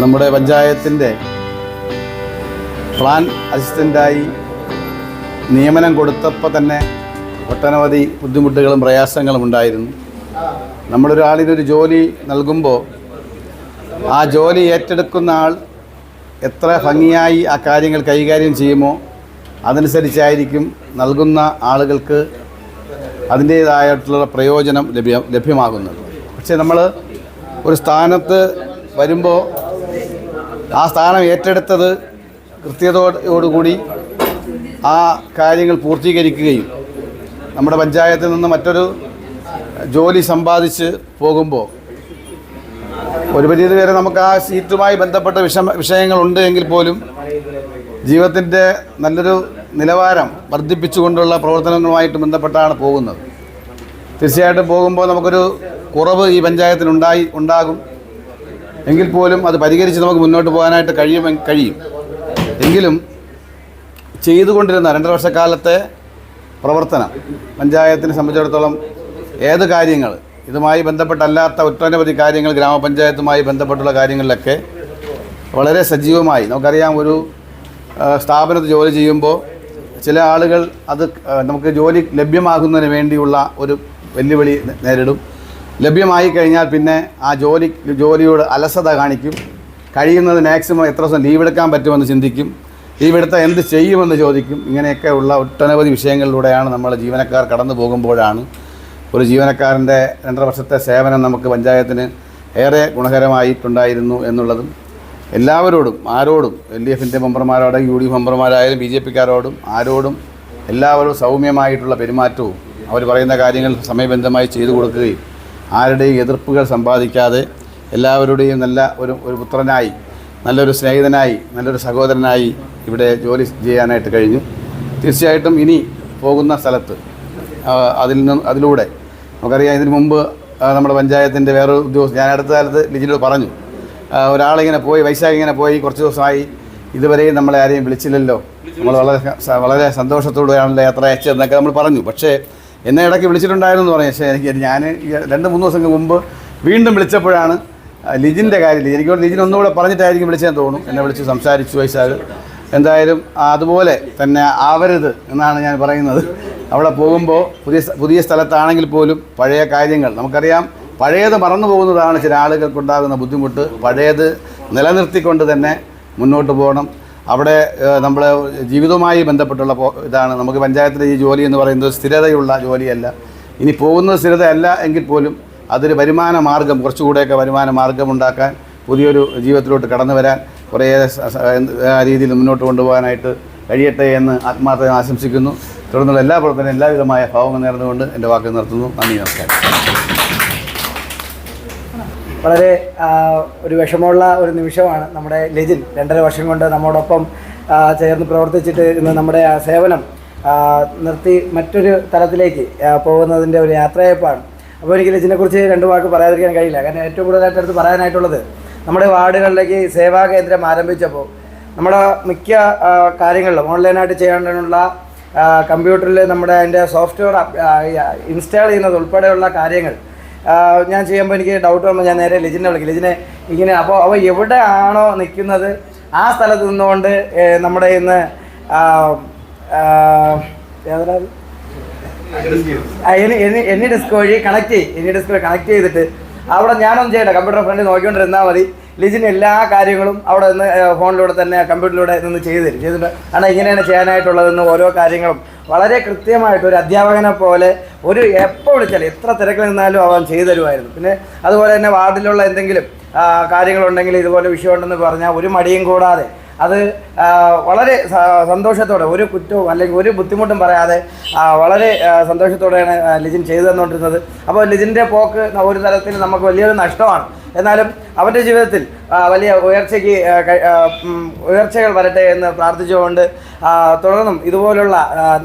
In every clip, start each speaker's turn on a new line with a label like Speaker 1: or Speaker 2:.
Speaker 1: നമ്മുടെ പഞ്ചായത്തിന്റെ പ്ലാൻ അസിസ്റ്റന്റായി നിയമനം കൊടുത്തപ്പോൾ തന്നെ ഒട്ടനവധി ബുദ്ധിമുട്ടുകളും പ്രയാസങ്ങളും ഉണ്ടായിരുന്നു. നമ്മളൊരാളിനൊരു ജോലി നൽകുമ്പോൾ ആ ജോലി ഏറ്റെടുക്കുന്ന ആൾ എത്ര ഭംഗിയായി ആ കാര്യങ്ങൾ കൈകാര്യം ചെയ്യുമോ അതനുസരിച്ചായിരിക്കും നൽകുന്ന ആളുകൾക്ക് അതിന്റേതായിട്ടുള്ള പ്രയോജനം ലഭ്യ ലഭ്യമാകുന്നത്. പക്ഷേ നമ്മൾ ഒരു സ്ഥാനത്ത് വരുമ്പോൾ ആ സ്ഥാനം ഏറ്റെടുത്തത് കൃത്യതയോടുകൂടി ആ കാര്യങ്ങൾ പൂർത്തീകരിക്കുകയും നമ്മുടെ പഞ്ചായത്തിൽ നിന്ന് മറ്റൊരു ജോലി സമ്പാദിച്ച് പോകുമ്പോൾ ഒരു പരിധി വരെ നമുക്ക് ആ സീറ്റുമായി ബന്ധപ്പെട്ട വിഷമ വിഷയങ്ങളുണ്ട് എങ്കിൽ പോലും ജീവിതത്തിന്റെ നല്ലൊരു നിലവാരം വർദ്ധിപ്പിച്ചുകൊണ്ടുള്ള പ്രവർത്തനങ്ങളുമായിട്ട് ബന്ധപ്പെട്ടാണ് പോകുന്നത്. തീർച്ചയായിട്ടും പോകുമ്പോൾ നമുക്കൊരു കുറവ് ഈ പഞ്ചായത്തിനുണ്ടായി ഉണ്ടാകും. എങ്കിൽ പോലും അത് പരിഹരിച്ച് നമുക്ക് മുന്നോട്ട് പോകാനായിട്ട് കഴിയും കഴിയും. എങ്കിലും ചെയ്തുകൊണ്ടിരുന്ന രണ്ടര വർഷക്കാലത്തെ പ്രവർത്തനം പഞ്ചായത്തിനെ സംബന്ധിച്ചിടത്തോളം ഏത് കാര്യങ്ങൾ ഇതുമായി ബന്ധപ്പെട്ടല്ലാത്ത ഒട്ടനവധി കാര്യങ്ങൾ ഗ്രാമപഞ്ചായത്തുമായി ബന്ധപ്പെട്ടുള്ള കാര്യങ്ങളിലൊക്കെ വളരെ സജീവമായി. നമുക്കറിയാം ഒരു സ്ഥാപനത്തിൽ ജോലി ചെയ്യുമ്പോൾ ചില ആളുകൾ അത് നമുക്ക് ജോലി ലഭ്യമാകുന്നതിന് വേണ്ടിയുള്ള ഒരു വെല്ലുവിളി നേരിടും. ലഭ്യമായി കഴിഞ്ഞാൽ പിന്നെ ആ ജോലി ജോലിയോട് അലസത കാണിക്കും. കഴിയുന്നത് മാക്സിമം എത്ര ദിവസം ലീവ് എടുക്കാൻ പറ്റുമെന്ന് ചിന്തിക്കും. ലീവ് എടുത്താൽ എന്ത് ചെയ്യുമെന്ന് ചോദിക്കും. ഇങ്ങനെയൊക്കെ ഉള്ള ഒട്ടനവധി വിഷയങ്ങളിലൂടെയാണ് നമ്മൾ ജീവനക്കാർ കടന്നു പോകുമ്പോഴാണ് ഒരു ജീവനക്കാരന്റെ രണ്ടര വർഷത്തെ സേവനം നമുക്ക് പഞ്ചായത്തിന് ഏറെ ഗുണകരമായിട്ടുണ്ടായിരുന്നു എന്നുള്ളതും എല്ലാവരോടും ആരോടും എൽ ഡി എഫിന്റെ മെമ്പർമാരോടും യു ഡി എഫ് മെമ്പർമാരായാലും ബി ജെ പിക്കാരോടും ആരോടും എല്ലാവരും സൗമ്യമായിട്ടുള്ള പെരുമാറ്റവും അവർ പറയുന്ന കാര്യങ്ങൾ സമയബന്ധമായി ചെയ്തു കൊടുക്കുകയും ആരുടെയും എതിർപ്പുകൾ സമ്പാദിക്കാതെ എല്ലാവരുടെയും നല്ല ഒരു ഒരു പുത്രനായി നല്ലൊരു സ്നേഹിതനായി നല്ലൊരു സഹോദരനായി ഇവിടെ ജോലി ചെയ്യാനായിട്ട് കഴിഞ്ഞു. തീർച്ചയായിട്ടും ഇനി പോകുന്ന സ്ഥലത്ത് അതിൽ നിന്ന് അതിലൂടെ നമുക്കറിയാം ഇതിനു മുമ്പ് നമ്മുടെ പഞ്ചായത്തിന്റെ വേറൊരു ഉദ്യോഗസ്ഥ ഞാൻ അടുത്ത കാലത്ത് ലിജിനോട് പറഞ്ഞു ഒരാളിങ്ങനെ പോയി വൈശാഖ് ഇങ്ങനെ പോയി കുറച്ച് ദിവസമായി ഇതുവരെയും നമ്മളെ ആരെയും വിളിച്ചില്ലല്ലോ. നമ്മൾ വളരെ വളരെ സന്തോഷത്തോടെയാണല്ലോ യാത്ര അയച്ചതെന്നൊക്കെ നമ്മൾ പറഞ്ഞു. പക്ഷേ എന്നെ ഇടയ്ക്ക് വിളിച്ചിട്ടുണ്ടായിരുന്നു പറഞ്ഞു പക്ഷേ എനിക്ക് ഞാൻ രണ്ട് മൂന്ന് ദിവസം മുമ്പ് വീണ്ടും വിളിച്ചപ്പോഴാണ് ലിജിന്റെ കാര്യത്തിൽ എനിക്ക് ലിജിൻ ഒന്നുകൂടെ പറഞ്ഞിട്ടായിരിക്കും വിളിച്ചതെന്ന് തോന്നും എന്നെ വിളിച്ച് സംസാരിച്ചു വൈശാഖ് എന്തായാലും അതുപോലെ തന്നെ ആവരുത് എന്നാണ് ഞാൻ പറയുന്നത്. അവിടെ പോകുമ്പോൾ പുതിയ പുതിയ സ്ഥലത്താണെങ്കിൽ പോലും പഴയ കാര്യങ്ങൾ നമുക്കറിയാം. പഴയത് മറന്നു പോകുന്നതാണ് ചില ആളുകൾക്കുണ്ടാകുന്ന ബുദ്ധിമുട്ട്. പഴയത് നിലനിർത്തിക്കൊണ്ട് തന്നെ മുന്നോട്ട് പോകണം. അവിടെ നമ്മൾ ജീവിതവുമായി ബന്ധപ്പെട്ടുള്ള ഇതാണ്. നമുക്ക് പഞ്ചായത്തിലെ ഈ ജോലി എന്ന് പറയുന്നത് സ്ഥിരതയുള്ള ജോലിയല്ല. ഇനി പോകുന്നത് സ്ഥിരതയല്ല എങ്കിൽ പോലും അതൊരു വരുമാന മാർഗം കുറച്ചുകൂടെയൊക്കെ വരുമാന മാർഗം ഉണ്ടാക്കാൻ പുതിയൊരു ജീവിതത്തിലോട്ട് കടന്നു വരാൻ കുറേ രീതിയിൽ മുന്നോട്ട് കൊണ്ടുപോകാനായിട്ട് കഴിയട്ടെ എന്ന് ആത്മാർത്ഥമായി ആശംസിക്കുന്നു. തുടർന്നുള്ള എല്ലാ പ്രവർത്തനം എല്ലാവിധമായ ഭാവങ്ങൾ നേർന്നുകൊണ്ട് എന്റെ വാക്ക് നിർത്തുന്നു. നന്ദി നമസ്കാരം.
Speaker 2: വളരെ ഒരു വിഷമമുള്ള ഒരു നിമിഷമാണ് നമ്മുടെ ലെജിൻ. രണ്ടര വർഷം കൊണ്ട് നമ്മോടൊപ്പം ചേർന്ന് പ്രവർത്തിച്ചിട്ട് ഇന്ന് നമ്മുടെ സേവനം നിർത്തി മറ്റൊരു തലത്തിലേക്ക് പോകുന്നതിന്റെ ഒരു യാത്രയപ്പാണ്. അപ്പോൾ എനിക്ക് ലെജിനെക്കുറിച്ച് രണ്ട് വാക്ക് പറയാതിരിക്കാൻ കഴിയില്ല. കാരണം ഏറ്റവും കൂടുതലായിട്ട് അടുത്ത് പറയാനായിട്ടുള്ളത് നമ്മുടെ വാർഡുകളിലേക്ക് സേവാ കേന്ദ്രം ആരംഭിച്ചപ്പോൾ നമ്മുടെ മിക്ക കാര്യങ്ങളിലും ഓൺലൈനായിട്ട് ചെയ്യാനുള്ള കമ്പ്യൂട്ടറിൽ നമ്മുടെ അതിന്റെ സോഫ്റ്റ്വെയർ ഇൻസ്റ്റാൾ ചെയ്യുന്നത് ഉൾപ്പെടെയുള്ള കാര്യങ്ങൾ ഞാൻ ചെയ്യുമ്പോൾ എനിക്ക് ഡൗട്ട് വരുമ്പോൾ ഞാൻ നേരെ ലിജിനെ വിളിക്കും. ലിജിനെ ഇങ്ങനെ അപ്പോൾ അവ എവിടെ ആണോ നിൽക്കുന്നത്? ആ സ്ഥലത്ത് നിന്നുകൊണ്ട് നമ്മുടെ ഇന്ന് എനി ഡിസ്ക് വഴി കണക്ട് ചെയ്യും എനി ഡിസ്ക് വഴി കണക്ട് ചെയ്തിട്ട് അവിടെ ഞാനൊന്നും ചെയ്യട്ടെ. കമ്പ്യൂട്ടർ ഫ്രണ്ടിൽ നോക്കിക്കൊണ്ടിരുന്നാൽ മതി. ലിജിന് എല്ലാ കാര്യങ്ങളും അവിടെ നിന്ന് ഫോണിലൂടെ തന്നെ കമ്പ്യൂട്ടറിലൂടെ നിന്ന് ചെയ്തു തരും. ചെയ്തിട്ട് ആണ് ഇങ്ങനെയാണ് ചെയ്യാനായിട്ടുള്ളതെന്ന് ഓരോ കാര്യങ്ങളും വളരെ കൃത്യമായിട്ട് ഒരു അധ്യാപകനെ പോലെ ഒരു എപ്പോൾ വിളിച്ചാലും എത്ര തിരക്കിൽ നിന്നാലും അവൻ ചെയ്തു തരുമായിരുന്നു. പിന്നെ അതുപോലെ തന്നെ വാർഡിലുള്ള എന്തെങ്കിലും കാര്യങ്ങളുണ്ടെങ്കിൽ ഇതുപോലെ വിഷയമുണ്ടെന്ന് പറഞ്ഞാൽ ഒരു മടിയും കൂടാതെ അത് വളരെ സന്തോഷത്തോടെ ഒരു കുറ്റവും അല്ലെങ്കിൽ ഒരു ബുദ്ധിമുട്ടും പറയാതെ വളരെ സന്തോഷത്തോടെയാണ് ലിജിൻ ചെയ്തു തന്നുകൊണ്ടിരുന്നത് അപ്പോൾ ലിജിന്റെ പോക്ക് ഒരു തരത്തിൽ നമുക്ക് വലിയൊരു നഷ്ടമാണ്. എന്നാലും അവന്റെ ജീവിതത്തിൽ വലിയ ഉയർച്ചയ്ക്ക് ഉയർച്ചകൾ വരട്ടെ എന്ന് പ്രാർത്ഥിച്ചുകൊണ്ട് തുടർന്നും ഇതുപോലുള്ള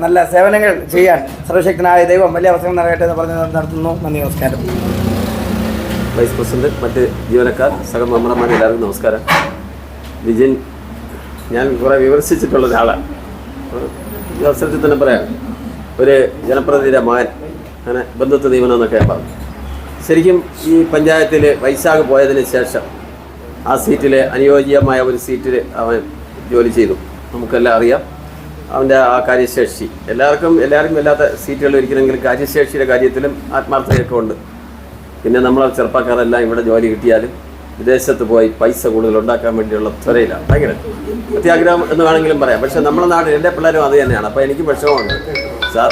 Speaker 2: നല്ല സേവനങ്ങൾ ചെയ്യാൻ സർവശക്തനായ ദൈവം വലിയ അവസരം നൽകട്ടെ എന്ന് പറഞ്ഞ് നടത്തുന്നു. നന്ദി നമസ്കാരം.
Speaker 3: വൈസ് പ്രസിഡന്റ് മറ്റ് ജീവനക്കാർ സഹമെമ്പർമാർ എല്ലാവർക്കും നമസ്കാരം. വിജയൻ ഞാൻ കുറേ വിമർശിച്ചിട്ടുള്ള ഒരാളാണ് ഈ അവസരത്തിൽ തന്നെ പറയാം. ഒരു ജനപ്രതിനിധിയുടെ മകൻ അങ്ങനെ ബന്ധുത്വ നിയമനം എന്നൊക്കെ പറഞ്ഞു. ശരിക്കും ഈ പഞ്ചായത്തിൽ വൈശാഖ് പോയതിന് ശേഷം ആ സീറ്റിൽ അനുയോജ്യമായ ഒരു സീറ്റിൽ അവൻ ജോലി ചെയ്തു. നമുക്കെല്ലാം അറിയാം. അവന്റെ ആ കാര്യശേഷി. എല്ലാവർക്കും എല്ലാവർക്കും ഇല്ലാത്ത സീറ്റുകൾ ഒരിക്കലെങ്കിലും കാര്യശേഷിയുടെ കാര്യത്തിലും ആത്മാർത്ഥതയൊക്കെ ഉണ്ട്. പിന്നെ നമ്മളെ ചെറുപ്പക്കാരെല്ലാം ഇവിടെ ജോലി കിട്ടിയാലും വിദേശത്ത് പോയി പൈസ കൂടുതൽ ഉണ്ടാക്കാൻ വേണ്ടിയുള്ള ത്വരയിലാണ്. ഭയങ്കര അത്യാഗ്രഹം എന്ന് വേണമെങ്കിലും പറയാം. പക്ഷെ നമ്മുടെ നാട്ടിൽ എന്റെ പിള്ളേരും അത് തന്നെയാണ്. അപ്പോൾ എനിക്ക് വിഷമമുണ്ട്.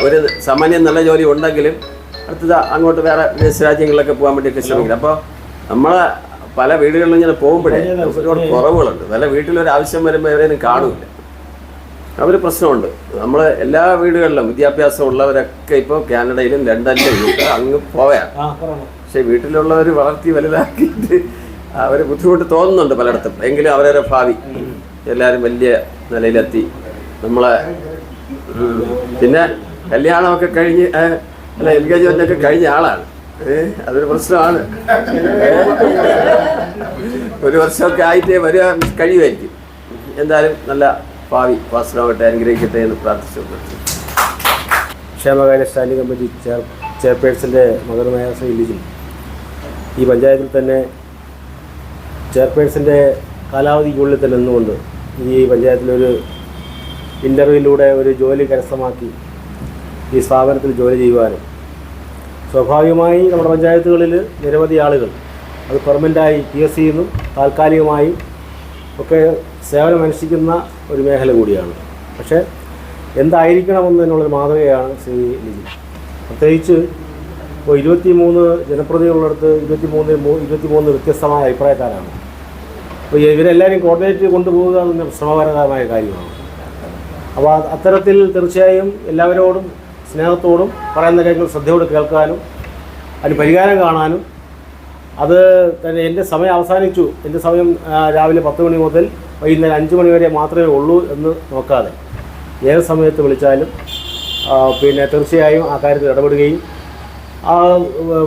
Speaker 3: ഒരു സാമാന്യം നല്ല ജോലി ഉണ്ടെങ്കിലും അടുത്തത് അങ്ങോട്ട് വേറെ വിദേശ രാജ്യങ്ങളിലൊക്കെ പോകാൻ വേണ്ടിയൊക്കെ ശ്രമിക്കുന്നത് അപ്പോൾ നമ്മളെ പല വീടുകളിലും ഇങ്ങനെ പോകുമ്പോഴേ ഒരുപാട് കുറവുകളുണ്ട്. പല വീട്ടിലൊരു ആവശ്യം വരുമ്പോൾ എവിടെയും കാണില്ല. അവർ പ്രശ്നമുണ്ട്. നമ്മൾ എല്ലാ വീടുകളിലും വിദ്യാഭ്യാസം ഉള്ളവരൊക്കെ ഇപ്പോൾ കാനഡയിലും ലണ്ടനിലും അങ്ങ് പോയാ. പക്ഷെ വീട്ടിലുള്ളവർ വളർത്തി വലുതാക്കിയിട്ട് അവർ ബുദ്ധിമുട്ട് തോന്നുന്നുണ്ട് പലയിടത്തും. എങ്കിലും അവരുടെ ഭാവി. എല്ലാവരും വലിയ നിലയിലെത്തി. നമ്മളെ പിന്നെ കല്യാണമൊക്കെ കഴിഞ്ഞ് അല്ല എൻഗേജ്മെന്റ് ഒക്കെ കഴിഞ്ഞ ആളാണ്. ഏഹ് അതൊരു പ്രശ്നമാണ്. ഒരു വർഷമൊക്കെ ആയിട്ടേ വരിക കഴിയുമായിരിക്കും. എന്തായാലും നല്ല ഭാവി പാസ്റ്റാവട്ടെ അനുഗ്രഹിക്കട്ടെ എന്ന് പ്രാർത്ഥിച്ചു.
Speaker 4: ക്ഷേമകാര്യ സ്റ്റാൻഡിംഗ് കമ്മിറ്റി ചെയർ ചെയർപേഴ്സന്റെ മകനുമായ ശ്രീ ഈ പഞ്ചായത്തിൽ തന്നെ ചെയർപേഴ്സന്റെ കാലാവധിക്കുള്ളിൽ തന്നെ നിന്നുകൊണ്ട് ഈ പഞ്ചായത്തിലൊരു ഇന്റർവ്യൂയിലൂടെ ഒരു ജോലി കരസ്ഥമാക്കി ഈ സ്ഥാപനത്തിൽ ജോലി ചെയ്യുവാനും സ്വാഭാവികമായി നമ്മുടെ പഞ്ചായത്തുകളിൽ നിരവധി ആളുകൾ അത് പെർമനന്റായി പി എസ് സിയിൽ നിന്നും താൽക്കാലികമായി ഒക്കെ സേവനമനുഷ്ഠിക്കുന്ന ഒരു മേഖല കൂടിയാണ്. പക്ഷേ എന്തായിരിക്കണമെന്നതിനുള്ളൊരു മാതൃകയാണ് ശ്രീ ലിജി. പ്രത്യേകിച്ച് ഇപ്പോൾ ഇരുപത്തി മൂന്ന് ജനപ്രതിനിധികളുള്ളടത്ത് ഇരുപത്തി മൂന്ന് ഇരുപത്തി മൂന്ന് വ്യത്യസ്തമായ അഭിപ്രായക്കാരാണ്. അപ്പോൾ ഇവരെല്ലാവരും കോർഡിനേറ്റ് കൊണ്ടുപോകുക എന്ന ശ്രമകരമായ കാര്യമാണ്. അപ്പോൾ അത് അത്തരത്തിൽ തീർച്ചയായും എല്ലാവരോടും സ്നേഹത്തോടും പറയുന്ന കാര്യങ്ങൾ ശ്രദ്ധയോടെ കേൾക്കാനും അതിന് പരിഹാരം കാണാനും അത് തന്നെ എന്റെ സമയം അവസാനിച്ചു. എന്റെ സമയം രാവിലെ പത്ത് മണി മുതൽ വൈകുന്നേരം അഞ്ച് മണി വരെ മാത്രമേ ഉള്ളൂ എന്ന് നോക്കാതെ. ഏത് സമയത്ത് വിളിച്ചാലും പിന്നെ തീർച്ചയായും ആ കാര്യത്തിൽ ഇടപെടുകയും ആ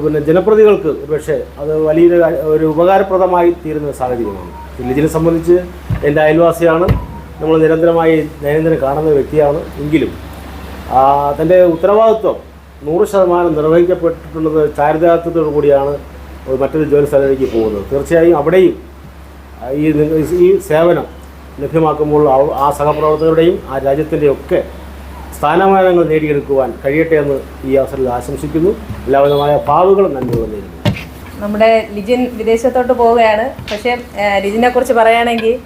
Speaker 4: പിന്നെ ജനപ്രതികൾക്ക് പക്ഷേ അത് വലിയൊരു ഒരു ഉപകാരപ്രദമായി തീരുന്ന സാഹചര്യമാണ്. വില്ലേജിനെ സംബന്ധിച്ച് എന്റെ അയൽവാസിയാണ്. നമ്മൾ നിരന്തരമായി ദൈനംദിനം കാണുന്ന വ്യക്തിയാണ്. എങ്കിലും തന്റെ ഉത്തരവാദിത്വം നൂറ് ശതമാനം നിർവഹിക്കപ്പെട്ടിട്ടുള്ളത് ചാരിതാർത്ഥ്യത്തോടു കൂടിയാണ് മറ്റൊരു ജോലി സ്ഥലത്തേക്ക് പോകുന്നത്. തീർച്ചയായും അവിടെയും ഈ ഈ സേവനം ലഭ്യമാക്കുമ്പോൾ ആ സഹപ്രവർത്തകരുടെയും ആ രാജ്യത്തിന്റെയും ഒക്കെ സ്ഥാനമാനങ്ങൾ നേടിയെടുക്കുവാൻ കഴിയട്ടെ എന്ന് ഈ അവസരത്തിൽ ആശംസിക്കുന്നു. എല്ലാവിധമായ ഭാവുകളും നന്ദികളും നേരുന്നു
Speaker 5: നമ്മുടെ ലിജിൻ വിദേശത്തോട്ട് പോവുകയാണ്. പക്ഷേ ലിജിനെ കുറിച്ച് പറയുകയാണെങ്കിൽ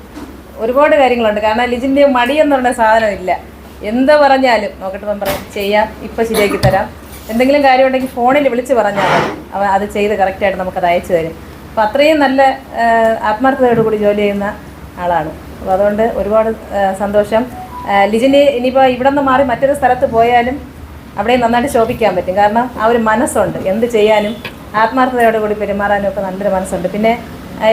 Speaker 5: ഒരുപാട് കാര്യങ്ങളുണ്ട്. കാരണം ലിജിന്റെ മടി പറഞ്ഞ സാധനം ഇല്ല. എന്ത് പറഞ്ഞാലും നോക്കട്ടെ ഞാൻ പറയാം ചെയ്യാം ഇപ്പം ശരിയാക്കി തരാം. എന്തെങ്കിലും കാര്യം ഉണ്ടെങ്കിൽ ഫോണിൽ വിളിച്ച് പറഞ്ഞാൽ അവൻ അത് ചെയ്ത് കറക്റ്റായിട്ട് നമുക്കത് അയച്ചു തരും. അപ്പം അത്രയും നല്ല ആത്മാർത്ഥതയോട് കൂടി ജോലി ചെയ്യുന്ന ആളാണ്. അപ്പോൾ അതുകൊണ്ട് ഒരുപാട് സന്തോഷം. ലിജിന് ഇനിയിപ്പോൾ ഇവിടെ നിന്ന് മാറി മറ്റൊരു സ്ഥലത്ത് പോയാലും അവിടെയും നന്നായിട്ട് ശോഭിക്കാൻ പറ്റും. കാരണം ആ ഒരു മനസ്സുണ്ട്. എന്ത് ചെയ്യാനും ആത്മാർത്ഥതയോട് കൂടി പെരുമാറാനും ഒക്കെ നല്ലൊരു മനസ്സുണ്ട്. പിന്നെ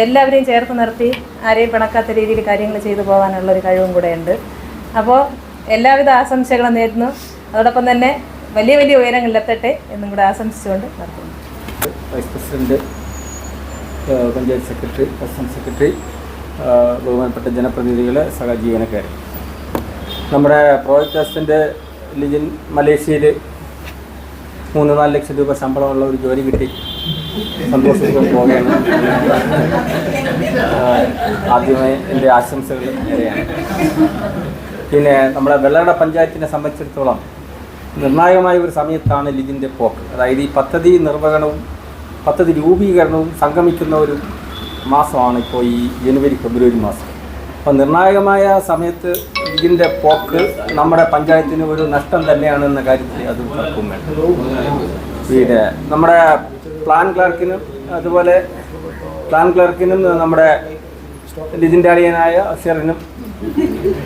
Speaker 5: എല്ലാവരെയും ചേർത്ത് നിർത്തി ആരെയും പിണക്കാത്ത രീതിയിൽ കാര്യങ്ങൾ ചെയ്തു പോകാനുള്ള ഒരു കഴിവും കൂടെ ഉണ്ട്. അപ്പോൾ എല്ലാവിധ ആശംസകളും നേരുന്നു. അതോടൊപ്പം തന്നെ വലിയ വലിയ ഉയരങ്ങളിലെത്തട്ടെ എന്നും കൂടെ ആശംസിച്ചുകൊണ്ട് നടത്തുന്നു
Speaker 6: vice president panchayat secretary assistant secretary ബഹുമാനപ്പെട്ട ജനപ്രതിനിധികൾ സഹജീവനക്കാർ നമ്മുടെ പ്രോജക്റ്റ് അസിസ്റ്റന്റ് ലിജിൻ മലേഷ്യയിൽ മൂന്ന് നാല് ലക്ഷം രൂപ ശമ്പളമുള്ള ഒരു ജോലി കിട്ടി. സന്തോഷത്തോടെ പോവുകയാണ്. ആദ്യമായി എന്റെ ആശംസകൾ പിന്നെ നമ്മുടെ വെള്ളട പഞ്ചായത്തിനെ സംബന്ധിച്ചിടത്തോളം നിർണായകമായ ഒരു സമയത്താണ് ലിജിന്റെ പോക്ക്. അതായത് ഈ പദ്ധതി നിർവഹണവും പദ്ധതി രൂപീകരണവും സംഗമിക്കുന്ന ഒരു മാസമാണ് ഇപ്പോൾ ഈ ജനുവരി ഫെബ്രുവരി മാസം. അപ്പോൾ നിർണായകമായ സമയത്ത് ഇതിന്റെ പോക്ക് നമ്മുടെ പഞ്ചായത്തിന് ഒരു നഷ്ടം തന്നെയാണെന്ന കാര്യത്തിൽ അത് തർക്കവും വേണ്ട പിന്നെ നമ്മുടെ പ്ലാൻ ക്ലർക്കിനും അതുപോലെ പ്ലാൻ ക്ലർക്കിനും നമ്മുടെ ലിജിന്റെ അളിയനായ അഷറിനും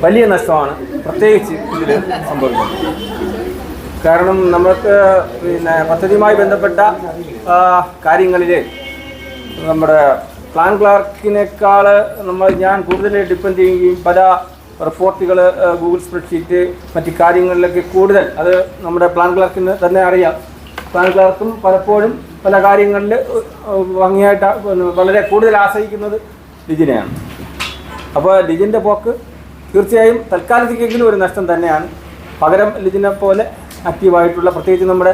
Speaker 6: വലിയ നഷ്ടമാണ്. പ്രത്യേകിച്ച് ഇതിൽ സംഭവിക്കുന്നത്. കാരണം നമുക്ക് പിന്നെ പദ്ധതിയുമായി ബന്ധപ്പെട്ട കാര്യങ്ങളിൽ നമ്മുടെ പ്ലാൻ ക്ലാർക്കിനേക്കാൾ നമ്മൾ ഞാൻ കൂടുതൽ ഡിപ്പെൻഡ് ചെയ്യുകയും പല റിപ്പോർട്ടുകൾ ഗൂഗിൾ സ്പ്രെഡ്ഷീറ്റ് മറ്റ് കാര്യങ്ങളിലൊക്കെ കൂടുതൽ അത് നമ്മുടെ പ്ലാൻ ക്ലാർക്കിന് തന്നെ അറിയാം. പ്ലാൻ ക്ലാർക്കും പലപ്പോഴും പല കാര്യങ്ങളിൽ ഭംഗിയായിട്ട് വളരെ കൂടുതൽ ആശ്രയിക്കുന്നത് ലിജിനെയാണ് അപ്പോൾ ലിജിന്റെ പോക്ക് തീർച്ചയായും തൽക്കാലത്തേക്കെങ്കിലും ഒരു നഷ്ടം തന്നെയാണ്. പകരം ലിജിനെ പോലെ ആക്റ്റീവായിട്ടുള്ള പ്രത്യേകിച്ച് നമ്മുടെ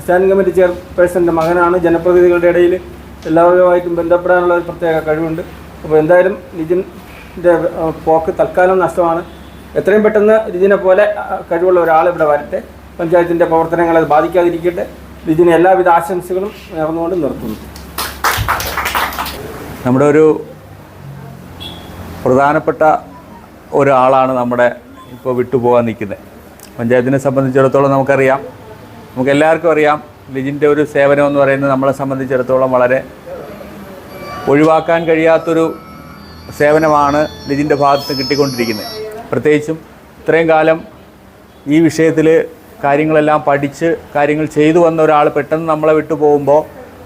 Speaker 6: സ്റ്റാൻഡിംഗ് കമ്മിറ്റി ചെയർപേഴ്സന്റെ മകനാണ്. ജനപ്രതിനിധികളുടെ ഇടയിൽ എല്ലാവരുമായിട്ടും ബന്ധപ്പെടാനുള്ള ഒരു പ്രത്യേക കഴിവുണ്ട്. അപ്പോൾ എന്തായാലും ലിജിന്റെ പോക്ക് തൽക്കാലം നഷ്ടമാണ്. എത്രയും പെട്ടെന്ന് ലിജിനെ പോലെ കഴിവുള്ള ഒരാൾ ഇവിടെ വരട്ടെ. പഞ്ചായത്തിന്റെ പ്രവർത്തനങ്ങളെ ബാധിക്കാതിരിക്കട്ടെ. ലിജിന് എല്ലാവിധ ആശംസകളും നേർന്നുകൊണ്ട് നിർത്തുന്നു.
Speaker 7: നമ്മുടെ ഒരു പ്രധാനപ്പെട്ട ഒരാളാണ് നമ്മുടെ ഇപ്പോൾ വിട്ടുപോകാൻ നിൽക്കുന്നത്. പഞ്ചായത്തിനെ സംബന്ധിച്ചിടത്തോളം നമുക്കറിയാം. നമുക്ക് എല്ലാവർക്കും അറിയാം ലിജിന്റെ ഒരു സേവനം എന്ന് പറയുന്നത് നമ്മളെ സംബന്ധിച്ചിടത്തോളം വളരെ ഒഴിവാക്കാൻ കഴിയാത്തൊരു സേവനമാണ് ലിജിന്റെ ഭാഗത്ത് കിട്ടിക്കൊണ്ടിരിക്കുന്നത്. പ്രത്യേകിച്ചും ഇത്രയും കാലം ഈ വിഷയത്തിൽ കാര്യങ്ങളെല്ലാം പഠിച്ച് കാര്യങ്ങൾ ചെയ്തു വന്ന ഒരാൾ പെട്ടെന്ന് നമ്മളെ വിട്ടു പോകുമ്പോൾ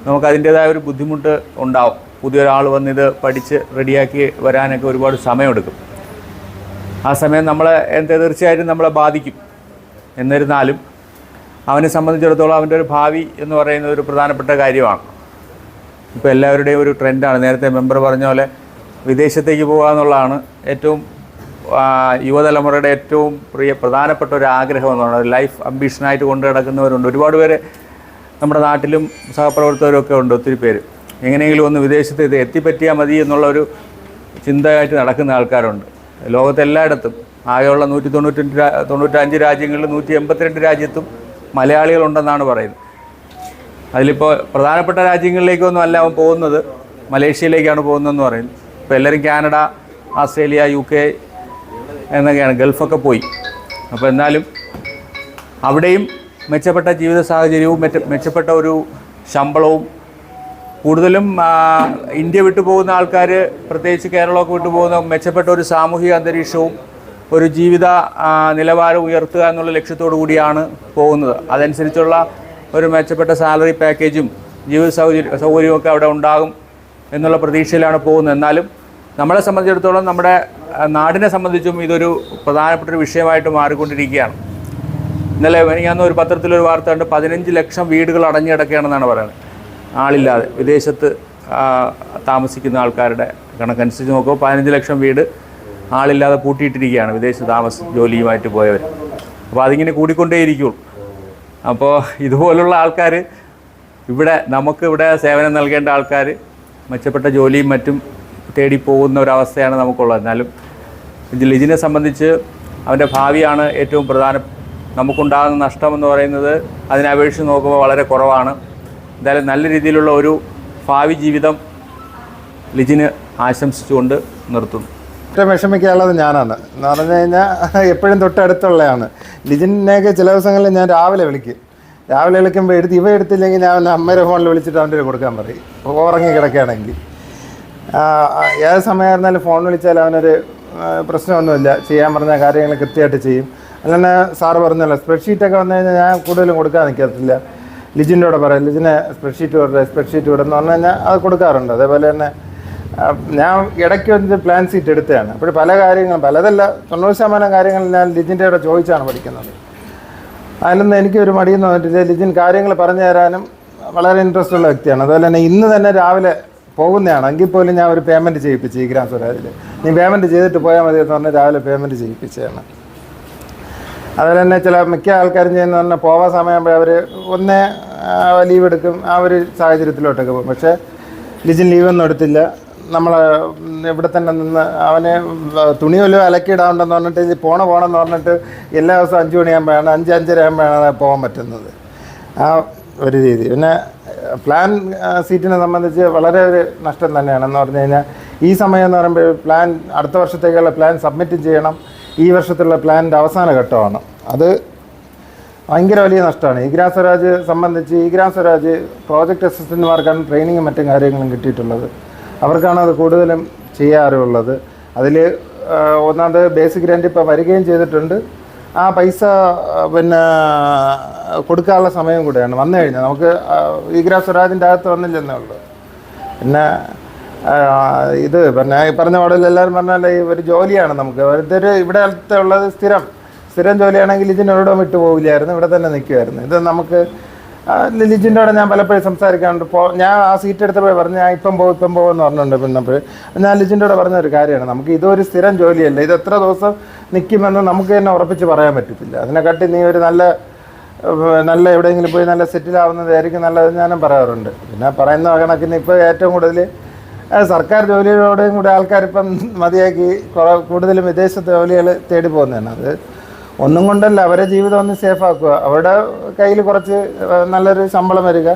Speaker 7: നമുക്ക് അതിന്റേതായ ഒരു ബുദ്ധിമുട്ട് ഉണ്ടാവും. പുതിയൊരാൾ വന്നിത് പഠിച്ച് റെഡിയാക്കി വരാനൊക്കെ ഒരുപാട് സമയമെടുക്കും. ആ സമയം നമ്മളെ എന്താ തീർച്ചയായിട്ടും നമ്മളെ ബാധിക്കും. എന്നിരുന്നാലും അവനെ സംബന്ധിച്ചിടത്തോളം അവന്റെ ഒരു ഭാവി എന്ന് പറയുന്നത് ഒരു പ്രധാനപ്പെട്ട കാര്യമാണ്. ഇപ്പോൾ എല്ലാവരുടെയും ഒരു ട്രെൻഡാണ്. നേരത്തെ മെമ്പർ പറഞ്ഞ പോലെ വിദേശത്തേക്ക് പോകുക എന്നുള്ളതാണ് ഏറ്റവും യുവതലമുറയുടെ ഏറ്റവും പ്രിയ പ്രധാനപ്പെട്ട ഒരു ആഗ്രഹം എന്ന് പറയുന്നത്. ലൈഫ് അംബീഷനായിട്ട് കൊണ്ടു നടക്കുന്നവരുണ്ട്. ഒരുപാട് പേര് നമ്മുടെ നാട്ടിലും സഹപ്രവർത്തകരും ഒക്കെ ഉണ്ട് ഒത്തിരി പേര്. എങ്ങനെയെങ്കിലും ഒന്ന് വിദേശത്ത് ഇത് എത്തിപ്പറ്റിയാൽ മതി എന്നുള്ള ഒരു ചിന്തയായിട്ട് നടക്കുന്ന ആൾക്കാരുണ്ട്. ലോകത്തെ എല്ലായിടത്തും ആകെയുള്ള നൂറ്റി തൊണ്ണൂറ്റി തൊണ്ണൂറ്റഞ്ച് രാജ്യങ്ങളിൽ നൂറ്റി എൺപത്തിരണ്ട് രാജ്യത്തും മലയാളികളുണ്ടെന്നാണ് പറയുന്നത്. അതിലിപ്പോൾ പ്രധാനപ്പെട്ട രാജ്യങ്ങളിലേക്കൊന്നും അല്ല അവൻ പോകുന്നത്. മലേഷ്യയിലേക്കാണ് പോകുന്നതെന്ന് പറയുന്നത് ഇപ്പോൾ എല്ലാവരും കാനഡ ഓസ്ട്രേലിയ യു കെ എന്നൊക്കെയാണ്. ഗൾഫൊക്കെ പോയി. അപ്പോൾ എന്നാലും അവിടെയും മെച്ചപ്പെട്ട ജീവിത സാഹചര്യവും മെച്ച മെച്ചപ്പെട്ട ഒരു ശമ്പളവും കൂടുതലും ഇന്ത്യ വിട്ടു പോകുന്ന ആൾക്കാർ പ്രത്യേകിച്ച് കേരളമൊക്കെ വിട്ടു പോകുന്ന മെച്ചപ്പെട്ട ഒരു സാമൂഹിക അന്തരീക്ഷവും ഒരു ജീവിത നിലവാരം ഉയർത്തുക എന്നുള്ള ലക്ഷ്യത്തോടു കൂടിയാണ് പോകുന്നത്. അതനുസരിച്ചുള്ള ഒരു മെച്ചപ്പെട്ട സാലറി പാക്കേജും ജീവിത സൗകര്യ സൗകര്യമൊക്കെ അവിടെ ഉണ്ടാകും എന്നുള്ള പ്രതീക്ഷയിലാണ് പോകുന്നത്. എന്നാലും നമ്മളെ സംബന്ധിച്ചിടത്തോളം നമ്മുടെ നാടിനെ സംബന്ധിച്ചും ഇതൊരു പ്രധാനപ്പെട്ട ഒരു വിഷയമായിട്ട് മാറിക്കൊണ്ടിരിക്കുകയാണ്. ഇന്നലെ ഞാൻ ഒരു പത്രത്തിലൊരു വാർത്ത കണ്ട് പതിനഞ്ച് ലക്ഷം വീടുകൾ അടഞ്ഞു കിടക്കുകയാണെന്നാണ് പറയുന്നത്. ആളില്ലാതെ വിദേശത്ത് താമസിക്കുന്ന ആൾക്കാരുടെ കണക്കനുസരിച്ച് നോക്കുമ്പോൾ പതിനഞ്ച് ലക്ഷം വീട് ആളില്ലാതെ പൂട്ടിയിട്ടിരിക്കുകയാണ് വിദേശ താമസ ജോലിയുമായിട്ട് പോയവർ. അപ്പോൾ അതിങ്ങനെ കൂടിക്കൊണ്ടേയിരിക്കുള്ളൂ അപ്പോൾ ഇതുപോലുള്ള ആൾക്കാർ ഇവിടെ നമുക്ക് ഇവിടെ സേവനം നൽകേണ്ട ആൾക്കാർ മെച്ചപ്പെട്ട ജോലിയും മറ്റും തേടി പോകുന്ന ഒരവസ്ഥയാണ് നമുക്കുള്ളത്. എന്നാലും ലിജിനെ സംബന്ധിച്ച് അവന്റെ ഭാവിയാണ് ഏറ്റവും പ്രധാനം. നമുക്കുണ്ടാകുന്ന നഷ്ടമെന്ന് പറയുന്നത് അതിനെ അപേക്ഷിച്ച് നോക്കുമ്പോൾ വളരെ കുറവാണ്. എന്തായാലും നല്ല രീതിയിലുള്ള ഒരു ഭാവി ജീവിതം ലിജിന് ആശംസിച്ചുകൊണ്ട് നിർത്തുന്നു.
Speaker 8: ഏറ്റവും വിഷമിക്കാനുള്ളത് ഞാനാണ്. എന്ന് പറഞ്ഞു കഴിഞ്ഞാൽ എപ്പോഴും തൊട്ടടുത്തുള്ളതാണ്. ലിജിനെയൊക്കെ ചില ദിവസങ്ങളിൽ ഞാൻ രാവിലെ വിളിക്കും. രാവിലെ വിളിക്കുമ്പോൾ എടുത്ത് ഇവ എടുത്തില്ലെങ്കിൽ ഞാൻ അമ്മയുടെ ഫോണിൽ വിളിച്ചിട്ട് അവന്റെ കൊടുക്കാൻ പറയും. ഉറങ്ങി കിടക്കുകയാണെങ്കിൽ. ഏത് സമയമായിരുന്നാലും ഫോൺ വിളിച്ചാൽ അവനൊരു പ്രശ്നമൊന്നുമില്ല. ചെയ്യാൻ പറഞ്ഞ കാര്യങ്ങൾ കൃത്യമായിട്ട് ചെയ്യും. അല്ലാണ്ട് സാറ് പറഞ്ഞല്ലോ സ്പ്രെഡ്ഷീറ്റൊക്കെ വന്നു കഴിഞ്ഞാൽ ഞാൻ കൂടുതലും കൊടുക്കാൻ നിൽക്കത്തില്ല. ലിജിന്റെ കൂടെ പറയാം. ലിജിനെ സ്പ്രെഡ്ഷീറ്റ് കൊടുക്കുക സ്പ്രെഡ്ഷീറ്റ് വിടുന്ന പറഞ്ഞു കഴിഞ്ഞാൽ അത് കൊടുക്കാറുണ്ട്. അതേപോലെ തന്നെ ഞാൻ ഇടയ്ക്ക് വന്നിട്ട് പ്ലാൻ സീറ്റ് എടുത്തതാണ്. അപ്പോൾ പല കാര്യങ്ങളും പലതല്ല തൊണ്ണൂറ് ശതമാനം കാര്യങ്ങൾ ഞാൻ ലിജിന്റെ കൂടെ ചോദിച്ചാണ് പഠിക്കുന്നത്. അതിലൊന്നും എനിക്കൊരു മടിയെന്ന് പറഞ്ഞിട്ട് ലിജിൻ കാര്യങ്ങൾ പറഞ്ഞു തരാനും വളരെ ഇൻട്രസ്റ്റ് ഉള്ള വ്യക്തിയാണ്. അതുപോലെ തന്നെ ഇന്ന് തന്നെ രാവിലെ പോകുന്നതാണ് എങ്കിൽ പോലും ഞാൻ ഒരു പേയ്മെന്റ് ചെയ്യിപ്പിച്ചു ഈ ഗ്രാം സ്വരാജിൽ നീ പേയ്മെന്റ് ചെയ്തിട്ട് പോയാൽ മതി എന്ന് പറഞ്ഞ് രാവിലെ പേയ്മെന്റ് ചെയ്യിപ്പിച്ചതാണ്. അതുപോലെ തന്നെ ചില മിക്ക ആൾക്കാരും ചെയ്യുന്ന പറഞ്ഞാൽ പോവാൻ സമയമാകുമ്പോൾ അവർ ഒന്നേ ലീവ് എടുക്കും. ആ ഒരു സാഹചര്യത്തിലോട്ടൊക്കെ പോകും. പക്ഷേ ലിജിൻ ലീവൊന്നും എടുത്തില്ല. നമ്മൾ ഇവിടെ തന്നെ നിന്ന് അവനെ തുണി വല്ലതും അലക്കിയിടാണ്ടെന്ന് പറഞ്ഞിട്ട് ഇത് പോണ പോകണമെന്ന് പറഞ്ഞിട്ട് എല്ലാ ദിവസവും അഞ്ച് മണിയാകുമ്പോഴാണ് അഞ്ച് അഞ്ചര ആകുമ്പോഴാണ് പോകാൻ പറ്റുന്നത്. ആ ഒരു രീതി. പിന്നെ പ്ലാൻ സീറ്റിനെ സംബന്ധിച്ച് വളരെ ഒരു നഷ്ടം തന്നെയാണെന്ന് പറഞ്ഞു കഴിഞ്ഞാൽ ഈ സമയം എന്ന് പറയുമ്പോൾ പ്ലാൻ അടുത്ത വർഷത്തേക്കുള്ള പ്ലാൻ സബ്മിറ്റ് ചെയ്യണം. ഈ വർഷത്തുള്ള പ്ലാനിന്റെ അവസാന ഘട്ടമാണ്. അത് ഭയങ്കര വലിയ നഷ്ടമാണ്. ഈ ഗ്രാം സ്വരാജ് സംബന്ധിച്ച് ഈ ഗ്രാം സ്വരാജ് പ്രോജക്റ്റ് അസിസ്റ്റന്റുമാർക്കാണ് ട്രെയിനിങ്ങും മറ്റും കാര്യങ്ങളും കിട്ടിയിട്ടുള്ളത്. അവർക്കാണ് അത് കൂടുതലും ചെയ്യാറുള്ളത്. അതിൽ ഒന്നാമത് ബേസിക് ഗ്രാൻഡ് ഇപ്പോൾ വരികയും ചെയ്തിട്ടുണ്ട്. ആ പൈസ പിന്നെ കൊടുക്കാനുള്ള സമയം കൂടെയാണ്. വന്നു കഴിഞ്ഞാൽ നമുക്ക് ഈ ഗ്രാം സ്വരാജിന്റെ അകത്ത് വന്നില്ലെന്നേ ഉള്ളൂ. പിന്നെ ഇത് പിന്നെ ഈ പറഞ്ഞ മോഡൽ എല്ലാവരും പറഞ്ഞാൽ ഒരു ജോലിയാണ് നമുക്ക്. ഇതൊരു ഇവിടെ ഉള്ളത് സ്ഥിരം സ്ഥിരം ജോലിയാണെങ്കിൽ ലിജിനോടും വിട്ടു പോകില്ലായിരുന്നു ഇവിടെ തന്നെ നിൽക്കുമായിരുന്നു ഇത് നമുക്ക് ലിജിന്റെ അവിടെ ഞാൻ പലപ്പോഴും സംസാരിക്കാറുണ്ട്. പോ ഞാൻ ആ സീറ്റ് എടുത്തപ്പോൾ പറഞ്ഞു ഞാൻ ഇപ്പം പോകും ഇപ്പം പോകുമെന്ന് പറഞ്ഞിട്ടുണ്ട് പിന്നപ്പോൾ ഞാൻ ലിജിന്റെ അവിടെ പറഞ്ഞ ഒരു കാര്യമാണ് നമുക്ക് ഇതൊരു സ്ഥിരം ജോലിയല്ല. ഇത് എത്ര ദിവസം നിൽക്കുമെന്ന് നമുക്ക് തന്നെ ഉറപ്പിച്ച് പറയാൻ പറ്റത്തില്ല. അതിനെക്കാട്ടി നീ ഒരു നല്ല നല്ല എവിടെയെങ്കിലും പോയി നല്ല സെറ്റിൽ ആവുന്നതായിരിക്കും നല്ലത് ഞാനും പറയാറുണ്ട്. പിന്നെ പറയുന്ന കണക്കിന് ഇപ്പോൾ ഏറ്റവും കൂടുതൽ സർക്കാർ ജോലിയോടെയും കൂടെ ആൾക്കാരിപ്പം മതിയാക്കി കുറെ കൂടുതലും വിദേശ ജോലികൾ തേടി പോകുന്നതാണ്. അത് ഒന്നും കൊണ്ടല്ല അവരെ ജീവിതം ഒന്ന് സേഫ് ആക്കുക അവരുടെ കയ്യിൽ കുറച്ച് നല്ലൊരു ശമ്പളം വരിക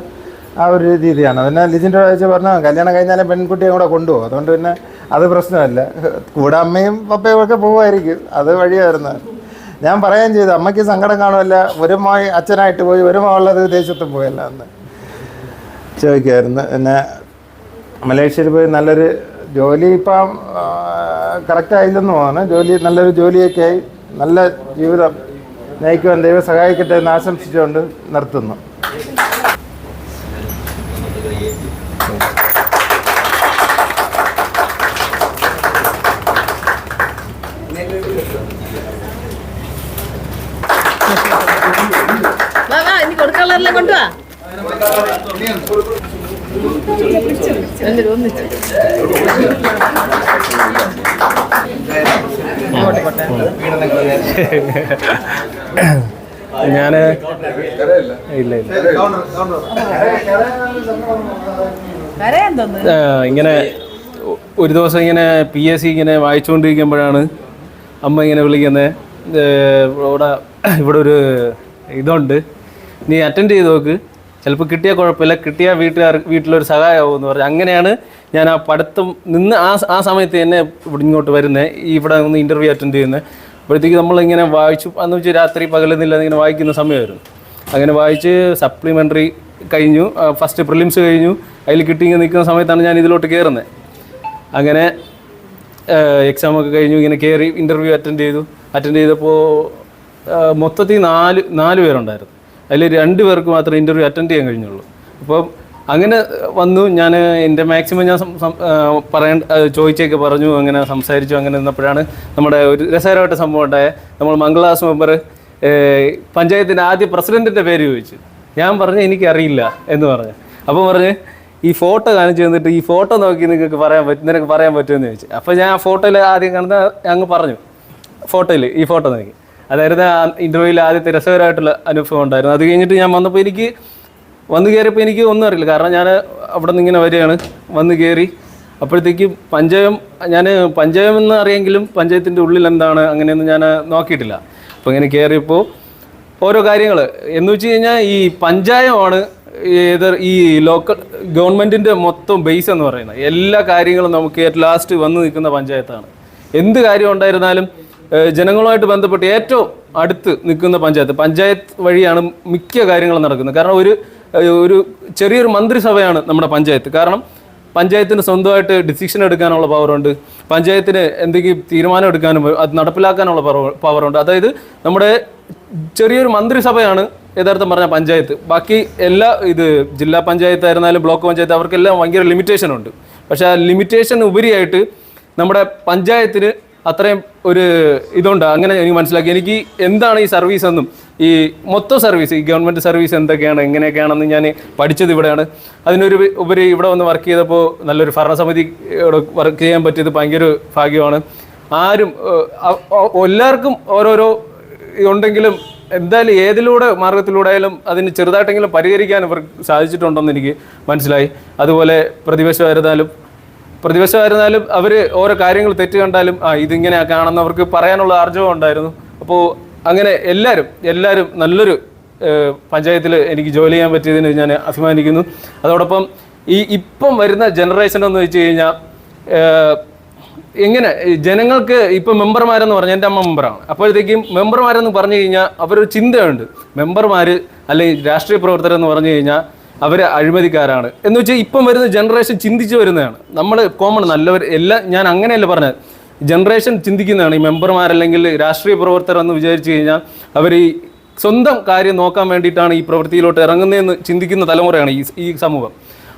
Speaker 8: ആ ഒരു രീതിയാണ്. പിന്നെ ലിജിന്റെ ചോദിച്ച പറഞ്ഞാൽ കല്യാണം കഴിഞ്ഞാലും പെൺകുട്ടിയെ കൂടെ കൊണ്ടുപോകും. അതുകൊണ്ട് പിന്നെ അത് പ്രശ്നമല്ല. കൂടെ അമ്മയും പപ്പയും ഒക്കെ പോകുമായിരിക്കും. അത് വഴിയായിരുന്നു. ഞാൻ പറയുകയും ചെയ്തു അമ്മയ്ക്ക് സങ്കടം കാണുമല്ല ഒരു മായി അച്ഛനായിട്ട് പോയി ഒരു മോളുള്ളത് വിദേശത്തും പോയല്ല എന്ന് ചോദിക്കുമായിരുന്നു. പിന്നെ മലേഷ്യയിൽ പോയി നല്ലൊരു ജോലി ഇപ്പം കറക്റ്റ് ആയില്ലെന്ന് തോന്നുന്നു. ജോലി നല്ലൊരു ജോലിയൊക്കെ ആയി. നല്ല ജീവിതം നയിക്കുവാൻ ദൈവം സഹായിക്കട്ടെ എന്ന് ആശംസിച്ചുകൊണ്ട് നിർത്തുന്നു.
Speaker 5: വാ വാ ഇനി കൊടുക്കാനുള്ളതെല്ലാം കൊണ്ടുവാ.
Speaker 9: ഞാൻ ഇല്ല ഇല്ല ഇങ്ങനെ ഒരു ദിവസം ഇങ്ങനെ പി എസ് സി ഇങ്ങനെ വായിച്ചുകൊണ്ടിരിക്കുമ്പോഴാണ് അമ്മ ഇങ്ങനെ വിളിക്കുന്നത് ഇവിടെ ഇവിടെ ഒരു ഇതുണ്ട്. നീ അറ്റൻഡ് ചെയ്ത് നോക്ക് ചിലപ്പോൾ കിട്ടിയ കുഴപ്പമില്ല. കിട്ടിയാൽ വീട്ടുകാർ വീട്ടിലൊരു സഹായമാവും എന്ന് പറഞ്ഞു അങ്ങനെയാണ് ഞാൻ ആ പഠിത്തം നിന്ന് ആ ആ സമയത്ത് തന്നെ ഇവിടെ ഇങ്ങോട്ട് വരുന്നത് ഇവിടെ ഒന്ന് ഇന്റർവ്യൂ അറ്റൻഡ് ചെയ്യുന്നത് അപ്പോഴത്തേക്ക് നമ്മളിങ്ങനെ വായിച്ചു അന്ന് വെച്ച് രാത്രി പകലെന്നില്ലാതെ ഇങ്ങനെ വായിക്കുന്ന സമയമായിരുന്നു. അങ്ങനെ വായിച്ച് സപ്ലിമെന്ററി കഴിഞ്ഞു. ഫസ്റ്റ് പ്രിലിംസ് കഴിഞ്ഞു. അതിൽ കിട്ടി നിൽക്കുന്ന സമയത്താണ് ഞാൻ ഇതിലോട്ട് കയറുന്നത് അങ്ങനെ എക്സാം ഒക്കെ കഴിഞ്ഞു ഇങ്ങനെ കയറി ഇന്റർവ്യൂ അറ്റൻഡ് ചെയ്തു. അറ്റൻഡ് ചെയ്തപ്പോൾ മൊത്തത്തിൽ നാല് നാല് പേരുണ്ടായിരുന്നു. അതിൽ രണ്ട് പേർക്ക് മാത്രമേ ഇന്റർവ്യൂ അറ്റൻഡ് ചെയ്യാൻ കഴിഞ്ഞുള്ളൂ. അപ്പം അങ്ങനെ വന്നു. ഞാൻ എന്റെ മാക്സിമം ഞാൻ പറയേണ്ട ചോദിച്ചൊക്കെ പറഞ്ഞു. അങ്ങനെ സംസാരിച്ചു. അങ്ങനെ നിന്നപ്പോഴാണ് നമ്മുടെ ഒരു രസകരമായിട്ട് സംഭവം ഉണ്ടായ. നമ്മൾ മംഗളാസ് മെമ്പർ പഞ്ചായത്തിന്റെ ആദ്യ പ്രസിഡന്റിന്റെ പേര് ചോദിച്ചു. ഞാൻ പറഞ്ഞു എനിക്കറിയില്ല എന്ന് പറഞ്ഞു. അപ്പോൾ പറഞ്ഞ് ഈ ഫോട്ടോ കാണിച്ചു തന്നിട്ട് ഈ ഫോട്ടോ നോക്കി നിങ്ങൾക്ക് പറയാൻ പറ്റും നിനക്ക് പറയാൻ പറ്റുമെന്ന് ചോദിച്ചു. അപ്പോൾ ഞാൻ ആ ഫോട്ടോയിൽ ആദ്യം കാണുന്ന അങ്ങ് പറഞ്ഞു. ഫോട്ടോയിൽ ഈ ഫോട്ടോ നോക്കി. അതായിരുന്നു ആ ഇന്റർവ്യൂവിൽ ആദ്യത്തെ രസകരമായിട്ടുള്ള അനുഭവം ഉണ്ടായിരുന്നു അത് കഴിഞ്ഞിട്ട് ഞാൻ വന്നപ്പോൾ എനിക്ക് വന്ന് കയറിയപ്പോൾ എനിക്ക് ഒന്നും അറിയില്ല. കാരണം ഞാൻ അവിടെ നിന്ന് ഇങ്ങനെ വരികയാണ്. വന്ന് കയറി അപ്പോഴത്തേക്ക് പഞ്ചായം ഞാൻ പഞ്ചായം എന്ന് അറിയെങ്കിലും പഞ്ചായത്തിന്റെ ഉള്ളിൽ എന്താണ് അങ്ങനെയൊന്നും ഞാൻ നോക്കിയിട്ടില്ല. അപ്പോൾ ഇങ്ങനെ കയറിയപ്പോൾ ഓരോ കാര്യങ്ങൾ എന്ന് വെച്ച് കഴിഞ്ഞാൽ ഈ പഞ്ചായമാണ് ഏത് ഈ ലോക്കൽ ഗവൺമെന്റിന്റെ മൊത്തം ബേസ് എന്ന് പറയുന്നത്. എല്ലാ കാര്യങ്ങളും നമുക്ക് അറ്റ് ലാസ്റ്റ് വന്ന് നിൽക്കുന്ന പഞ്ചായത്താണ്. എന്ത് കാര്യം ഉണ്ടായിരുന്നാലും ജനങ്ങളുമായിട്ട് ബന്ധപ്പെട്ട് ഏറ്റവും അടുത്ത് നിൽക്കുന്ന പഞ്ചായത്ത്. പഞ്ചായത്ത് വഴിയാണ് മിക്ക കാര്യങ്ങളും നടക്കുന്നത്. കാരണം ഒരു ഒരു ചെറിയൊരു മന്ത്രിസഭയാണ് നമ്മുടെ പഞ്ചായത്ത്. കാരണം പഞ്ചായത്തിന് സ്വന്തമായിട്ട് ഡിസിഷൻ എടുക്കാനുള്ള പവറുണ്ട്. പഞ്ചായത്തിന് എന്തെങ്കിലും തീരുമാനം എടുക്കാനും അത് നടപ്പിലാക്കാനുള്ള പവറുണ്ട്. അതായത് നമ്മുടെ ചെറിയൊരു മന്ത്രിസഭയാണ് യഥാർത്ഥം പറഞ്ഞ പഞ്ചായത്ത്. ബാക്കി എല്ലാ ഇത് ജില്ലാ പഞ്ചായത്ത് ആയിരുന്നാലും ബ്ലോക്ക് പഞ്ചായത്ത് അവർക്കെല്ലാം ഭയങ്കര ലിമിറ്റേഷൻ ഉണ്ട് പക്ഷേ ആ ലിമിറ്റേഷൻ ഉപരിയായിട്ട് നമ്മുടെ പഞ്ചായത്തിന് അത്രയും ഒരു ഇതുണ്ട്. അങ്ങനെ എനിക്ക് മനസ്സിലാക്കി. എനിക്ക് എന്താണ് ഈ സർവീസ് എന്നും ഈ മൊത്തം സർവീസ് ഈ ഗവൺമെന്റ് സർവീസ് എന്തൊക്കെയാണ് എങ്ങനെയൊക്കെയാണെന്ന് ഞാൻ പഠിച്ചത് ഇവിടെയാണ്. അതിനൊരു ഉപരി ഇവിടെ വന്ന് വർക്ക് ചെയ്തപ്പോൾ നല്ലൊരു ഭരണസമിതി വർക്ക് ചെയ്യാൻ പറ്റിയത് ഭയങ്കര ഭാഗ്യമാണ്. ആരും എല്ലാവർക്കും ഓരോരോ ഉണ്ടെങ്കിലും എന്തായാലും ഏതിലൂടെ മാർഗത്തിലൂടെ ആയാലും അതിന് ചെറുതായിട്ടെങ്കിലും പരിഹരിക്കാൻ ഇവർക്ക് സാധിച്ചിട്ടുണ്ടെന്ന് എനിക്ക് മനസ്സിലായി. അതുപോലെ പ്രതിപക്ഷമായിരുന്നാലും പ്രതിപക്ഷമായിരുന്നാലും അവർ ഓരോ കാര്യങ്ങൾ തെറ്റ് കണ്ടാലും ആ ഇതിങ്ങനെ അവർക്ക് പറയാനുള്ള ആർജവം ഉണ്ടായിരുന്നു. അപ്പോൾ അങ്ങനെ എല്ലാവരും എല്ലാവരും നല്ലൊരു പഞ്ചായത്തിൽ എനിക്ക് ജോലി ചെയ്യാൻ പറ്റിയതിന് ഞാൻ അഭിമാനിക്കുന്നു. അതോടൊപ്പം ഈ ഇപ്പം വരുന്ന ജനറേഷൻ എന്ന് വെച്ച് കഴിഞ്ഞാൽ എങ്ങനെ ജനങ്ങൾക്ക് ഇപ്പം മെമ്പർമാരെന്ന് പറഞ്ഞാൽ എന്റെ അമ്മ മെമ്പറാണ്. അപ്പോഴത്തേക്കും മെമ്പർമാരെന്ന് പറഞ്ഞു കഴിഞ്ഞാൽ അവരൊരു ചിന്തയുണ്ട്. മെമ്പർമാർ അല്ലെങ്കിൽ രാഷ്ട്രീയ പ്രവർത്തകരെന്ന് പറഞ്ഞു കഴിഞ്ഞാൽ അവർ അഴിമതിക്കാരാണ്. എന്ന് വെച്ചാൽ ഇപ്പം വരുന്ന ജനറേഷൻ ചിന്തിച്ചു വരുന്നതാണ്. നമ്മൾ കോമൺ നല്ലവർ എല്ലാം ഞാൻ അങ്ങനെയല്ല പറഞ്ഞത്. ജനറേഷൻ ചിന്തിക്കുന്നതാണ്. ഈ മെമ്പർമാരല്ലെങ്കിൽ രാഷ്ട്രീയ പ്രവർത്തകർ എന്ന് വിചാരിച്ചു കഴിഞ്ഞാൽ അവർ ഈ സ്വന്തം കാര്യം നോക്കാൻ വേണ്ടിയിട്ടാണ് ഈ പ്രവൃത്തിയിലോട്ട് ഇറങ്ങുന്നതെന്ന് ചിന്തിക്കുന്ന തലമുറയാണ് ഈ ഈ സമൂഹം.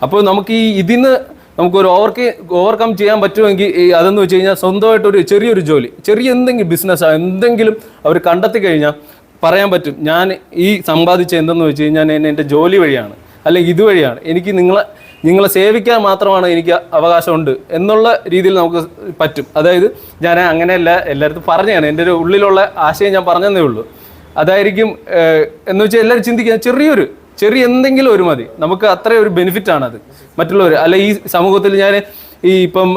Speaker 9: അപ്പോൾ നമുക്ക് ഈ ഇതിന്ന് നമുക്കൊരു ഓവർക്കെ ഓവർകം ചെയ്യാൻ പറ്റുമെങ്കിൽ അതെന്ന് വെച്ച് കഴിഞ്ഞാൽ സ്വന്തമായിട്ടൊരു ചെറിയൊരു ജോലി ചെറിയ എന്തെങ്കിലും ബിസിനസ് എന്തെങ്കിലും അവർ കണ്ടെത്തി കഴിഞ്ഞാൽ പറയാൻ പറ്റും. ഞാൻ ഈ സമ്പാദിച്ച എന്തെന്ന് വെച്ച് കഴിഞ്ഞാൽ എന്റെ ജോലി വഴിയാണ്. അല്ലെങ്കിൽ ഇതുവഴിയാണ്. എനിക്ക് നിങ്ങളെ നിങ്ങളെ സേവിക്കാൻ മാത്രമാണ് എനിക്ക് അവകാശമുണ്ട് എന്നുള്ള രീതിയിൽ നമുക്ക് പറ്റും. അതായത് ഞാൻ അങ്ങനെയല്ല എല്ലായിടത്തും പറഞ്ഞതാണ്. എന്റെ ഒരു ഉള്ളിലുള്ള ആശയം ഞാൻ പറഞ്ഞതേ ഉള്ളൂ. അതായിരിക്കും എന്ന് വെച്ചാൽ എല്ലാവരും ചിന്തിക്കുക ചെറിയൊരു ചെറിയ എന്തെങ്കിലും ഒരു മതി. നമുക്ക് അത്ര ഒരു ബെനിഫിറ്റ് അത് മറ്റുള്ളവർ അല്ല ഈ സമൂഹത്തിൽ ഞാൻ ഈ ഇപ്പം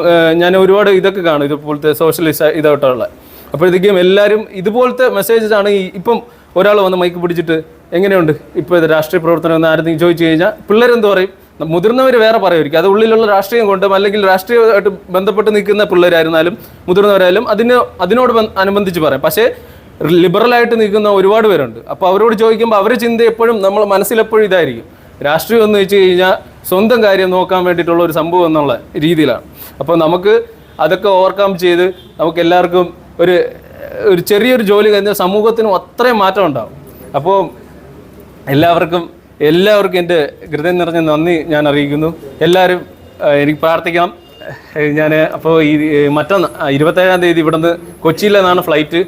Speaker 9: ഞാൻ ഒരുപാട് ഇതൊക്കെ കാണും. ഇതുപോലത്തെ സോഷ്യലിസ്റ്റ് ഇതായിട്ടുള്ള. അപ്പോഴത്തേക്കും എല്ലാവരും ഇതുപോലത്തെ മെസ്സേജസ് ആണ് ഈ ഇപ്പം ഒരാൾ വന്ന് മൈക്ക് പിടിച്ചിട്ട് എങ്ങനെയുണ്ട്? ഇപ്പോൾ ഇത് രാഷ്ട്രീയ പ്രവർത്തനം എന്ന് ആരെങ്കിലും ചോദിച്ചു കഴിഞ്ഞാൽ പിള്ളേരെന്ത് പറയും? മുതിർന്നവർ വേറെ പറയുമായിരിക്കും അത് ഉള്ളിലുള്ള രാഷ്ട്രീയം കൊണ്ടും അല്ലെങ്കിൽ രാഷ്ട്രീയമായിട്ട് ബന്ധപ്പെട്ട് നിൽക്കുന്ന പിള്ളേരായിരുന്നാലും മുതിർന്നവരായാലും അതിന് അതിനോട് ബന്ധ- അനുബന്ധിച്ച് പറയാം. പക്ഷേ ലിബറലായിട്ട് നിൽക്കുന്ന ഒരുപാട് പേരുണ്ട്. അപ്പോൾ അവരോട് ചോദിക്കുമ്പോൾ അവരുടെ ചിന്ത എപ്പോഴും നമ്മൾ മനസ്സിലെപ്പോഴും ഇതായിരിക്കും. രാഷ്ട്രീയം എന്ന് വെച്ച് കഴിഞ്ഞാൽ സ്വന്തം കാര്യം നോക്കാൻ വേണ്ടിയിട്ടുള്ള ഒരു സംഭവം എന്നുള്ള രീതിയിലാണ്. അപ്പോൾ നമുക്ക് അതൊക്കെ ഓവർകം ചെയ്ത് നമുക്ക് എല്ലാവർക്കും ഒരു ഒരു ചെറിയൊരു ജോലി കഴിഞ്ഞാൽ സമൂഹത്തിനും അത്രയും മാറ്റം ഉണ്ടാവും. അപ്പോൾ എല്ലാവർക്കും എല്ലാവർക്കും എന്റെ ഹൃദയം നിറഞ്ഞ നന്ദി ഞാൻ അറിയിക്കുന്നു. എല്ലാവരും എനിക്ക് പ്രാർത്ഥിക്കണം. ഞാൻ അപ്പോൾ ഈ മറ്റൊന്ന് ഇരുപത്തേഴാം തീയതി ഇവിടുന്ന് കൊച്ചിയിൽ ഫ്ലൈറ്റ്.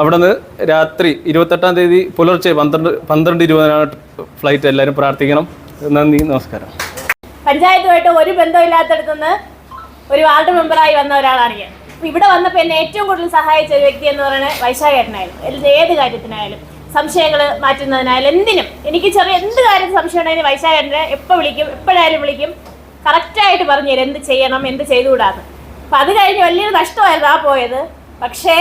Speaker 9: അവിടെ നിന്ന് രാത്രി ഇരുപത്തെട്ടാം തീയതി പുലർച്ചെ പന്ത്രണ്ട് പന്ത്രണ്ട് ഇരുപതിനാണ് ഫ്ലൈറ്റ്. എല്ലാവരും പ്രാർത്ഥിക്കണം. നന്ദി നമസ്കാരം.
Speaker 10: പഞ്ചായത്തുമായിട്ട് ഒരു ബന്ധമില്ലാത്തടത്തുനിന്ന് ഒരു വാർഡ് മെമ്പറായി വന്ന ഒരാളാണ് ഞാൻ. ഇവിടെ വന്നപ്പോൾ എന്നെ ഏറ്റവും കൂടുതൽ സഹായിച്ച ഒരു വ്യക്തി എന്ന് പറയുന്നത് വൈശാഖേട്ടനായാലും ഏത് കാര്യത്തിനായാലും സംശയങ്ങൾ മാറ്റുന്നതിനായാലും എന്തിനും. എനിക്ക് ചെറിയ എന്ത് കാര്യത്തിൽ സംശയം ഉണ്ടെങ്കിലും വൈശാഖേട്ടനെ എപ്പോൾ വിളിക്കും എപ്പോഴായാലും വിളിക്കും. കറക്റ്റായിട്ട് പറഞ്ഞു തരും എന്ത് ചെയ്യണം എന്ത് ചെയ്തുകൂടാന്ന്. അപ്പം അത് കഴിഞ്ഞ് വലിയൊരു നഷ്ടമായിരുന്നു ആ പോയത്. പക്ഷേ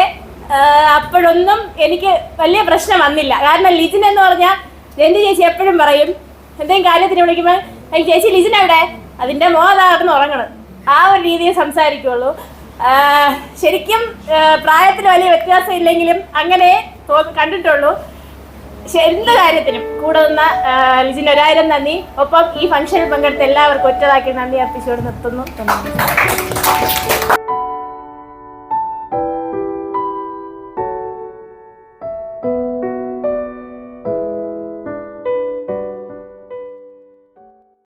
Speaker 10: അപ്പോഴൊന്നും എനിക്ക് വലിയ പ്രശ്നം വന്നില്ല. കാരണം ലിജിൻ എന്ന് പറഞ്ഞാൽ രഞ്ജി ചേച്ചി എപ്പോഴും പറയും എന്തെങ്കിലും കാര്യത്തിന് വിളിക്കുമ്പോൾ "ഏയ് ചേച്ചി ലിജിൻ എവിടെ? അതിന്റെ മോതാകുന്നു ഉറങ്ങണം. ആ ഒരു രീതിയിൽ സംസാരിക്കുള്ളൂ. ശരിക്കും പ്രായത്തിൽ വലിയ വ്യത്യാസം ഇല്ലെങ്കിലും അങ്ങനെ കണ്ടിട്ടുള്ളൂ. എന്ത് കാര്യത്തിനും കൂടെ നിന്ന ലിജിന് ഒരായിരം നന്ദി. ഒപ്പം ഈ ഫംഗ്ഷനിൽ പങ്കെടുത്ത എല്ലാവർക്കും ഒറ്റതാക്കി നന്ദി അർപ്പിച്ചുകൊണ്ട് നിർത്തുന്നു.